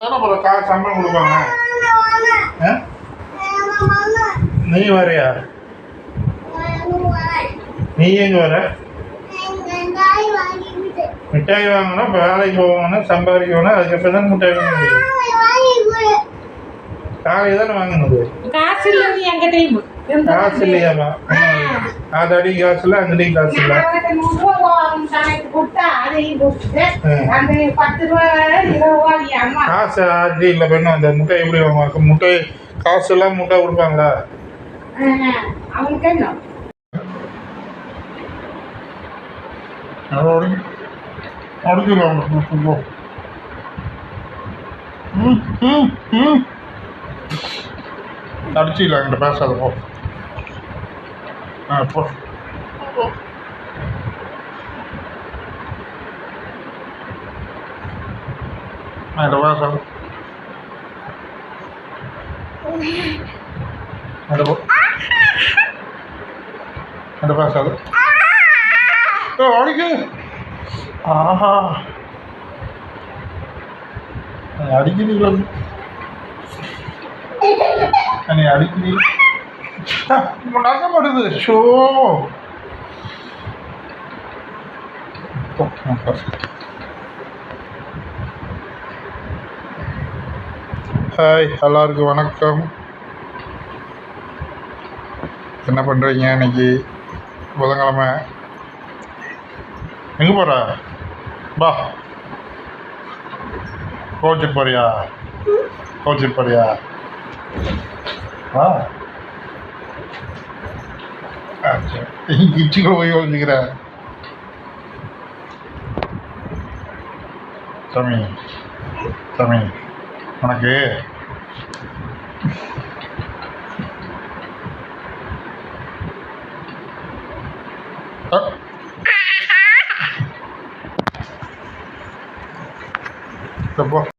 அப்புறம் சம்பளம் கொடுப்பாங்க? நீ வரையா? நீ எங்க வர? மிட்டாய் வாங்கணும் இப்போ வேலைக்கு போகணும் சம்பாதிக்கணும் அதுக்கப்புறம் தான் மிட்டாய் வாங்க முடியும். காலையில் தானே வாங்கினது? காசு. காசு இல்லையாம்மா. அது அடி காசு இல்லை அங்கடி காசு இல்லை. காசு அது இல்லை பெண்ணு அந்த முட்டை எப்படி வாங்குவாங்க முட்டை காசு எல்லாம் முட்டை கொடுப்பாங்களா? ம் அடிச்சுக்கலாம் என்கிட்ட பேசாத போ. ஆ போ. என்கிட்ட பேசாத என்கிட்ட போ என்கிட்ட பேசாத ஏ, அடிக்கு ஆஹா என்னை அடிக்கிறீங்களா என்னை அடிக்கிறீங்க நகப்படுது ஹாய் எல்லாருக்கும் வணக்கம். என்ன பண்ணுறீங்க இன்னைக்கு? புதன்கிழமை. எங்கே போகிற பா கோச்சிட்டு போறியா? கோச்சிட்டு போறியா? வா. கிச்சிக்குள்ள போய் ஒழிஞ்சுக்கிற சாமி. சாமி. உனக்கு? ஆ. போ